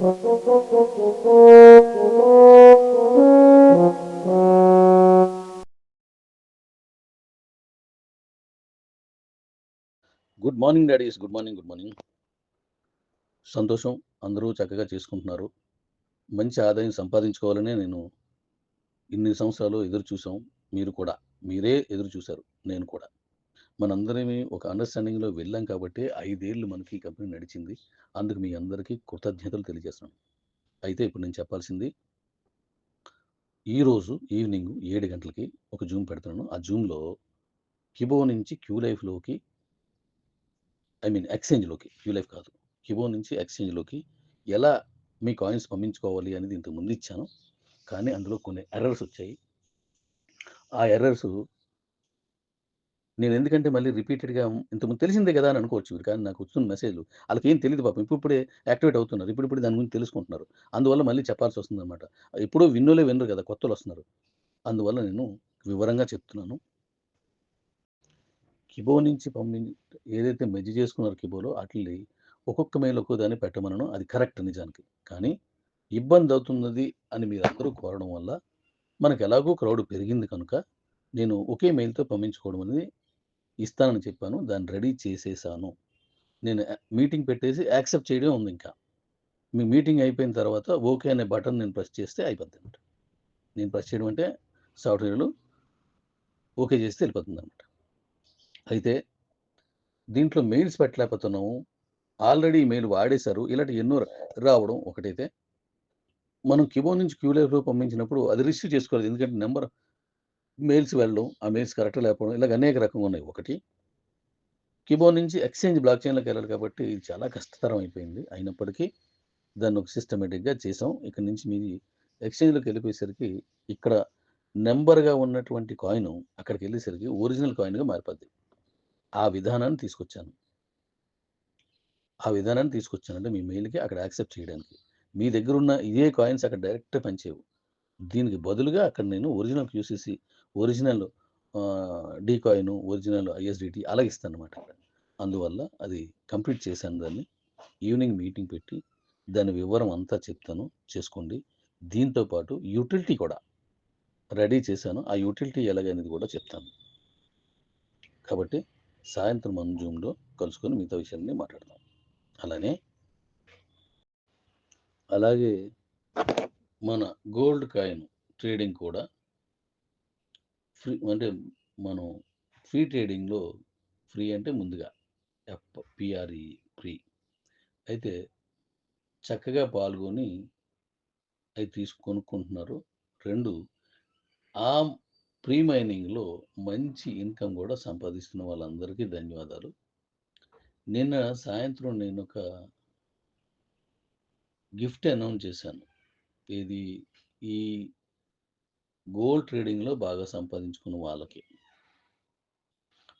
Good morning daddies good morning good morning సంతోషం అందరూ చక్కగా చేసుకుంటున్నారు. మంచి ఆదాయం సంపాదించుకోవాలనే నేను ఇన్ని సంవత్సరాలు ఎదురు చూసాం మీరు కూడా. మీరే ఎదురు చూశారు. నేను కూడా. మనందరమే ఒక అండర్స్టాండింగ్లో వెళ్ళాం కాబట్టి ఐదేళ్ళు మనకి ఈ కంపెనీ నడిచింది. అందుకు మీ అందరికీ కృతజ్ఞతలు తెలియజేస్తున్నాను. అయితే ఇప్పుడు నేను చెప్పాల్సింది ఈరోజు ఈవినింగ్ ఏడు గంటలకి ఒక జూమ్ పెడుతున్నాను. ఆ జూమ్లో కిబో నుంచి క్యూ లైఫ్లోకి ఐ మీన్ ఎక్స్చేంజ్లోకి క్యూ లైఫ్ కాదు కిబో నుంచి ఎక్స్చేంజ్లోకి ఎలా మీ కాయిన్స్ పంపించుకోవాలి అనేది ఇంతకు ముందు ఇచ్చాను. కానీ అందులో కొన్ని ఎర్రర్స్ వచ్చాయి. ఆ ఎర్రర్స్ నేను ఎందుకంటే మళ్ళీ రిపీటెడ్గా ఇంతకుముందు తెలిసిందే కదా అని అనుకోవచ్చు మీరు. కానీ నాకు వస్తున్న మెసేజ్లు వాళ్ళకి ఏం తెలియదు పాపం. ఇప్పుడు ఇప్పుడే యాక్టివేట్ అవుతున్నారు. ఇప్పుడు దాని గురించి తెలుసుకుంటున్నారు. అందువల్ల మళ్ళీ చెప్పాల్సి వస్తుంది అనమాట ఇప్పుడు విన్నోలే వినరు కదా కొత్తలు వస్తున్నారు. అందువల్ల నేను వివరంగా చెప్తున్నాను. కిబో నుంచి పంపించి ఏదైతే మెజ్జి చేసుకున్నారో కిబోలో అట్లీ ఒక్కొక్క మెయిల్ ఒక్కో దాన్ని పెట్టమనను. అది కరెక్ట్ నిజానికి. కానీ ఇబ్బంది అవుతున్నది అని మీరు అందరూ కోరడం వల్ల మనకు ఎలాగో క్రౌడ్ పెరిగింది కనుక నేను ఒకే మెయిల్తో పంపించుకోవడం అనేది ఇస్తానని చెప్పాను. దాన్ని రెడీ చేసేసాను. నేను మీటింగ్ పెట్టేసి యాక్సెప్ట్ చేయడం ఉంది ఇంకా. మీ మీటింగ్ అయిపోయిన తర్వాత ఓకే అనే బటన్ నేను ప్రెస్ చేస్తే అయిపోద్ది అనమాట నేను ప్రెస్ చేయడం అంటే సాఫ్ట్వేర్లు ఓకే చేస్తే వెళ్ళిపోతుంది అనమాట అయితే దీంట్లో మెయిల్స్ పెట్టలేకపోతున్నాము. ఆల్రెడీ మెయిల్ వాడేశారు. ఇలాంటి ఎన్నో రావడం ఒకటైతే మనం కిబో నుంచి క్యూలేఫ్లో పంపించినప్పుడు అది రిసీవ్ చేసుకోవాలి. ఎందుకంటే నెంబర్ మెయిల్స్ వెళ్ళడం ఆ మెయిల్స్ కరెక్ట్ లేకపోవడం ఇలాగ అనేక రకంగా ఉన్నాయి. ఒకటి కీబోర్డ్ నుంచి ఎక్స్చేంజ్ బ్లాక్ చైన్లోకి వెళ్ళాలి కాబట్టి ఇది చాలా కష్టతరం అయిపోయింది. అయినప్పటికీ దాన్ని ఒక సిస్టమేటిక్గా చేసాం. ఇక్కడ నుంచి మీది ఎక్స్చేంజ్లోకి వెళ్ళిపోయేసరికి ఇక్కడ నెంబర్గా ఉన్నటువంటి కాయిన్ అక్కడికి వెళ్ళేసరికి ఒరిజినల్ కాయిన్గా మారిపోద్ది. ఆ విధానాన్ని తీసుకొచ్చాను. ఆ విధానాన్ని తీసుకొచ్చాను అంటే మీ మెయిల్కి అక్కడ యాక్సెప్ట్ చేయడానికి. మీ దగ్గర ఉన్న ఇదే కాయిన్స్ అక్కడ డైరెక్ట్ పనిచేయవు. దీనికి బదులుగా అక్కడ నేను original QCC original D coin original ISDT అలా ఇస్తాను అనమాట అందువల్ల అది కంప్లీట్ చేశాను దాన్ని. ఈవినింగ్ మీటింగ్ పెట్టి దాని వివరం అంతా చెప్తాను. చేసుకోండి. దీంతో పాటు యూటిలిటీ కూడా రెడీ చేశాను. ఆ యూటిలిటీ ఎలాగనేది కూడా చెప్తాను. కాబట్టి సాయంత్రం మనం జూమ్లో కలుసుకొని మిగతా విషయాన్ని మాట్లాడదాం. అలానే అలాగే మన గోల్డ్ కాయిన్ ట్రేడింగ్ కూడా ఫ్రీ అంటే మనం ఫ్రీ ట్రేడింగ్లో ఫ్రీ అంటే ముందుగా. ఎఫ్ పిఆర్ఈ ఫ్రీ అయితే చక్కగా పాల్గొని అవి తీసు కొనుక్కుంటున్నారు. రెండు ఆ ప్రీ మైనింగ్లో మంచి ఇన్కమ్ కూడా సంపాదిస్తున్న వాళ్ళందరికీ ధన్యవాదాలు. నిన్న సాయంత్రం నేను ఒక గిఫ్ట్ అనౌన్స్ చేశాను. ఇది ఈ గోల్డ్ ట్రేడింగ్లో బాగా సంపాదించుకున్న వాళ్ళకి.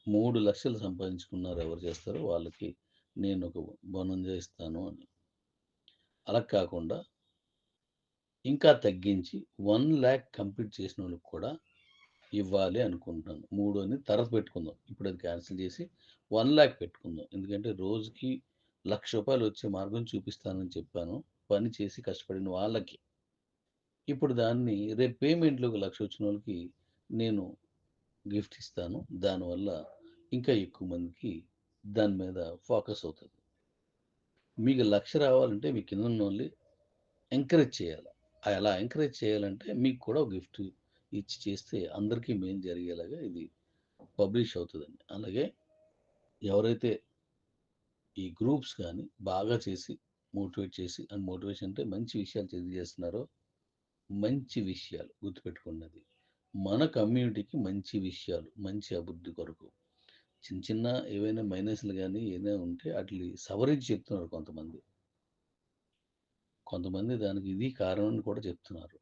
మూడు లక్షలు సంపాదించుకున్నారు ఎవరు చేస్తారో వాళ్ళకి నేను ఒక బనం చేస్తాను అని. అలా కాకుండా ఇంకా తగ్గించి వన్ ల్యాక్ కంప్లీట్ చేసిన వాళ్ళకి కూడా ఇవ్వాలి అనుకుంటున్నాను. మూడు అని తర్వాత పెట్టుకుందాం. ఇప్పుడు అది క్యాన్సిల్ చేసి వన్ ల్యాక్ పెట్టుకుందాం. ఎందుకంటే రోజుకి లక్ష రూపాయలు వచ్చే మార్గం చూపిస్తానని చెప్పాను. పని చేసి కష్టపడిన వాళ్ళకి. ఇప్పుడు దాన్ని రేపు పేమెంట్లోకి లక్ష వచ్చిన వాళ్ళకి నేను గిఫ్ట్ ఇస్తాను. దానివల్ల ఇంకా ఎక్కువ మందికి దాని మీద ఫోకస్ అవుతుంది. మీకు లక్ష రావాలంటే మీ కింద ఉన్న వాళ్ళు ఎంకరేజ్ చేయాలి. అలా ఎంకరేజ్ చేయాలంటే మీకు కూడా గిఫ్ట్ ఇచ్చి చేస్తే అందరికీ మేలు జరిగేలాగా ఇది పబ్లిష్ అవుతుందండి. అలాగే ఎవరైతే ఈ గ్రూప్స్ కానీ బాగా చేసి మోటివేట్ చేసి అండ్ మోటివేషన్ అంటే మంచి విషయాలు తెలియజేస్తున్నారో మంచి విషయాలు గుర్తుపెట్టుకున్నది. మన కమ్యూనిటీకి మంచి విషయాలు మంచి అభివృద్ధి కొరకు. చిన్న చిన్న ఏవైనా మైనస్లు కానీ ఏదైనా ఉంటే వాటిని సవరించి చెప్తున్నారు కొంతమంది. కొంతమంది దానికి ఇది కారణం అని కూడా చెప్తున్నారు.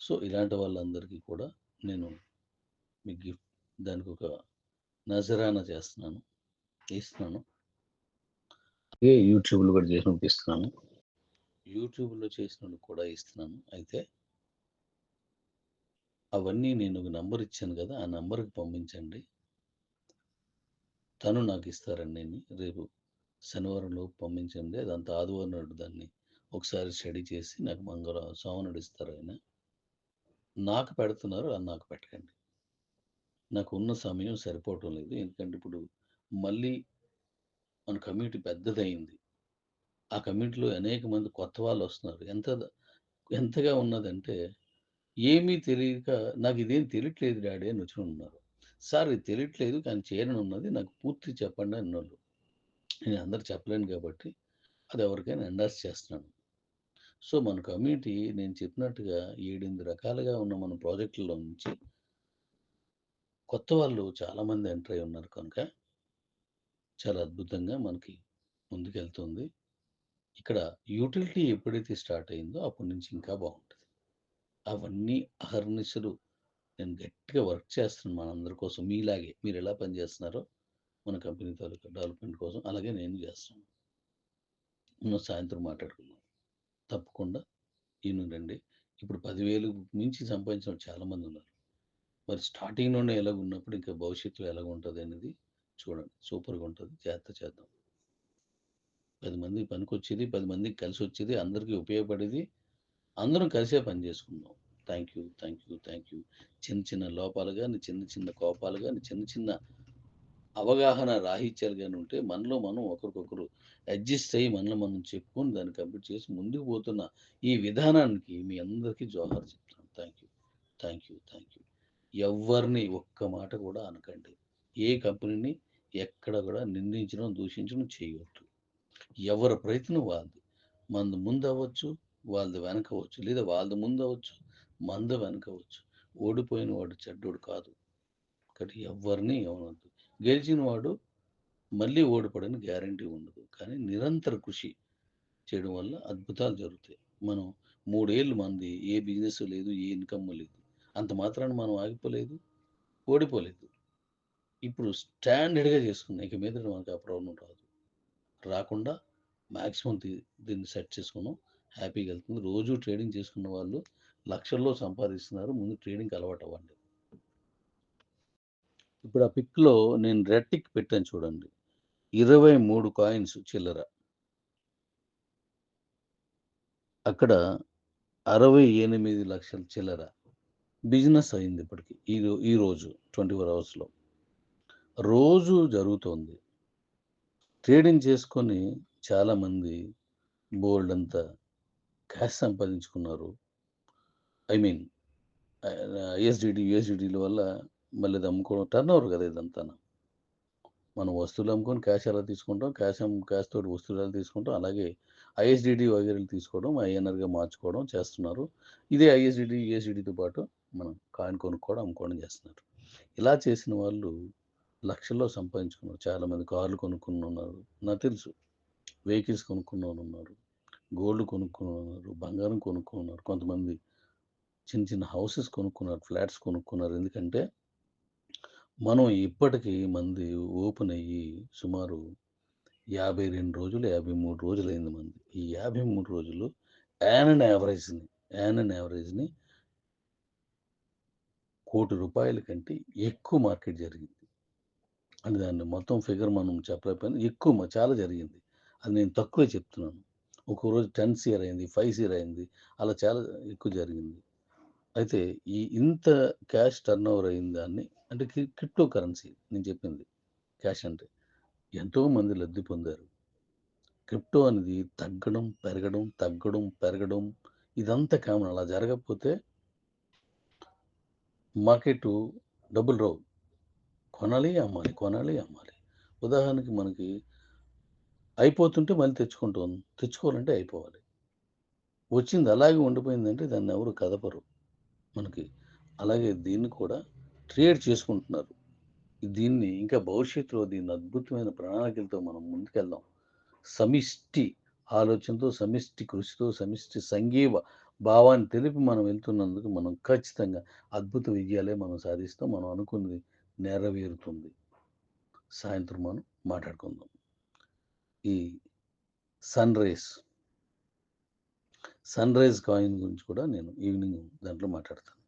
సో ఇలాంటి వాళ్ళందరికీ కూడా నేను మీ గిఫ్ట్ దానికి ఒక నజరానా చేస్తున్నాను ఇస్తున్నాను అదే యూట్యూబ్లో కూడా చేసి ఇస్తున్నాను యూట్యూబ్లో చేసిన కూడా ఇస్తున్నాను. అయితే అవన్నీ నేను ఒక నంబర్ ఇచ్చాను కదా ఆ నంబర్కి పంపించండి. తను నాకు ఇస్తారండి నేను రేపు శనివారంలో పంపించండి. అదంతా ఆదివారం నాడు దాన్ని ఒకసారి స్టడీ చేసి నాకు మంగళవారం సోమనుడు ఇస్తారు ఆయన. నాకు పెడుతున్నారు అది నాకు పెట్టకండి. నాకు ఉన్న సమయం సరిపోవటం లేదు. ఎందుకంటే ఇప్పుడు మళ్ళీ మన కమ్యూనిటీ పెద్దదయింది. ఆ కమ్యూనిటీలో అనేక మంది కొత్త వాళ్ళు వస్తున్నారు. ఎంత ఎంతగా ఉన్నదంటే ఏమీ తెలియక నాకు ఇదేం తెలియట్లేదు డాడీ అని వచ్చి ఉన్నారు. సార్ ఇది తెలియట్లేదు కానీ చేయని ఉన్నది నాకు పూర్తి చెప్పండి అని వాళ్ళు నేను అందరు చెప్పలేను కాబట్టి అది ఎవరికైనా ఎండాస్ చేస్తున్నాను. సో మన కమ్యూనిటీ నేను చెప్పినట్టుగా ఏడెనిమిది రకాలుగా ఉన్న మన ప్రాజెక్టుల్లో నుంచి కొత్త వాళ్ళు చాలామంది ఎంటర్ అయి ఉన్నారు కనుక చాలా అద్భుతంగా మనకి ముందుకెళ్తుంది. ఇక్కడ యూటిలిటీ ఎప్పుడైతే స్టార్ట్ అయిందో అప్పటి నుంచి ఇంకా బాగుంటుంది. అవన్నీ అహర్నిశలు. నేను గట్టిగా వర్క్ చేస్తున్నాను మనందరి కోసం. మీలాగే మీరు ఎలా పనిచేస్తున్నారో మన కంపెనీ తాలూకా డెవలప్మెంట్ కోసం అలాగే నేను చేస్తాను మనం సాయంత్రం మాట్లాడుకున్నాం. తప్పకుండా ఈయన రండి. ఇప్పుడు పదివేలు మించి సంపాదించిన చాలామంది ఉన్నారు. మరి స్టార్టింగ్ నుండి ఎలాగ ఉన్నప్పుడు ఇంకా భవిష్యత్తులో ఎలాగ ఉంటుంది అనేది చూడండి. సూపర్గా ఉంటుంది. జాగ్రత్త చేద్దాం. పది మందికి పనికి వచ్చేది పది మందికి కలిసి వచ్చేది అందరికీ ఉపయోగపడేది. అందరం కలిసే పని చేసుకుందాం thank you thank you thank you. చిన్న చిన్న లోపాలు కానీ చిన్న చిన్న కోపాలు కానీ చిన్న చిన్న అవగాహన రాహిత్యాలు కానీ ఉంటే మనలో మనం ఒకరికొకరు అడ్జస్ట్ అయ్యి మనలో మనం చెప్పుకొని దాన్ని కంప్లీట్ చేసి ముందుకు పోతున్న ఈ విధానానికి మీ అందరికీ జోహార్ చెప్తాను thank you thank you thank you. ఎవరిని ఒక్క మాట కూడా అనకండి. ఏ కంపెనీని ఎక్కడ కూడా నిందించడం దూషించడం చేయవద్దు. ఎవరి ప్రయత్నం వాళ్ళది. మందు ముందు అవ్వచ్చు వాళ్ళది వెనక అవ్వచ్చు లేదా వాళ్ళది ముందు అవ్వచ్చు మంద వెనక అవ్వచ్చు ఓడిపోయిన వాడు చెడ్డోడు కాదు. కాబట్టి ఎవరిని ఏమనొద్దు. గెలిచిన వాడు మళ్ళీ ఓడిపడని గ్యారంటీ ఉండదు. కానీ నిరంతర కృషి చేయడం వల్ల అద్భుతాలు జరుగుతాయి. మనం మూడేళ్ళు మంది ఏ బిజినెస్ లేదు ఏ ఇన్కమ్ లేదు. అంత మాత్రాన్ని మనం ఆగిపోలేదు ఓడిపోలేదు. ఇప్పుడు స్టాండర్డ్గా చేసుకున్నాం. ఇక మీద మనకు ఆ ప్రాబ్లం రాదు. రాకుండా మ్యాక్సిమం దీన్ని సెట్ చేసుకున్నాం. హ్యాపీగా వెళ్తుంది. రోజు ట్రేడింగ్ చేసుకున్న వాళ్ళు లక్షల్లో సంపాదిస్తున్నారు. ముందు ట్రేడింగ్కి అలవాటు అవ్వండి. ఇప్పుడు ఆ పిక్లో నేను రెడ్ టిక్ పెట్టాను చూడండి. ఇరవై మూడు కాయిన్స్ చిల్లర. అక్కడ అరవై ఎనిమిది లక్షల చిల్లర. బిజినెస్ అయింది ఇప్పటికి. ఈ ఈరోజు ట్వంటీ ఫోర్ అవర్స్లో. రోజు జరుగుతోంది. ట్రేడింగ్ చేసుకొని చాలామంది బోల్డ్ అంతా క్యాష్ సంపాదించుకున్నారు. ఐ మీన్ ఐఎస్డిడి యుఎస్డిటీల వల్ల మళ్ళీ ఇది అమ్ముకోవడం టర్న్ ఓవర్ కదా ఇదంతా. మనం వస్తువులు అమ్ముకొని క్యాష్ ఎలా తీసుకుంటాం? క్యాష్ క్యాష్ తోటి వస్తువులు ఎలా తీసుకుంటాం? అలాగే ఐఎస్డిడి వగేరలు తీసుకోవడం ఐఎన్ఆర్గా మార్చుకోవడం చేస్తున్నారు. ఇదే ఐఎస్డిడి యుఎస్డిడితో పాటు మనం కాయిన్ కొనుక్కోవడం అమ్ముకోవడం చేస్తున్నారు. ఇలా చేసిన వాళ్ళు లక్షల్లో సంపాదించుకున్నారు. చాలామంది కార్లు కొనుక్కుని ఉన్నారు నాకు తెలుసు. వెహికల్స్ కొనుక్కున్న ఉన్నారు గోల్డ్ కొనుక్కున్నారు ఉన్నారు బంగారం కొనుక్కున్నారు కొంతమంది చిన్న చిన్న హౌసెస్ కొనుక్కున్నారు. ఫ్లాట్స్ కొనుక్కున్నారు. ఎందుకంటే మనం ఇప్పటికీ మంది ఓపెన్ అయ్యి సుమారు యాభై రెండు రోజులు యాభై మూడు రోజులు అయింది మంది. ఈ యాభై మూడు రోజులు యాన్ అండ్ యావరేజ్ని యాన్ అండ్ యావరేజ్ని కోటి రూపాయల కంటే ఎక్కువ మార్కెట్ జరిగింది. అని దాన్ని మొత్తం ఫిగర్ మనం చెప్పలేకపోయినా ఎక్కువ చాలా జరిగింది. అది నేను తక్కువే చెప్తున్నాను. ఒక రోజు టెన్ సియర్ అయింది ఫైవ్ సియర్ అయింది అలా చాలా ఎక్కువ జరిగింది. అయితే ఈ ఇంత క్యాష్ టర్న్ ఓవర్ అయిన దాన్ని అంటే క్రిప్టో కరెన్సీ నేను చెప్పింది. క్యాష్ అంటే ఎంతో మంది లబ్ధి పొందారు. క్రిప్టో అనేది తగ్గడం పెరగడం తగ్గడం పెరగడం ఇదంతా కామన్. అలా జరగకపోతే మార్కెట్ డబ్బులు రావు. కొనాలి అమ్మాలి కొనాలి అమ్మాలి. ఉదాహరణకి మనకి అయిపోతుంటే మళ్ళీ తెచ్చుకుంటాం తెచ్చుకోవాలంటే అయిపోవాలి. వచ్చింది అలాగే ఉండిపోయిందంటే దాన్ని ఎవరు కదపరు. మనకి అలాగే దీన్ని కూడా ట్రేడ్ చేసుకుంటున్నారు. దీన్ని ఇంకా భవిష్యత్తులో దీన్ని అద్భుతమైన ప్రణాళికలతో మనం ముందుకెళ్దాం. సమిష్టి ఆలోచనతో సమిష్టి కృషితో సమిష్టి సంఘీవ భావాన్ని తెలిపి మనం వెళ్తున్నందుకు మనం ఖచ్చితంగా అద్భుత విజయాలే మనం సాధిస్తాం. మనం అనుకున్నది నెరవేరుతుంది. సాయంత్రం మనం మాట్లాడుకుందాం. ఈ sunrise. Sunrise coin గురించి కూడా నేను ఈవినింగ్ దాంట్లో మాట్లాడతాను.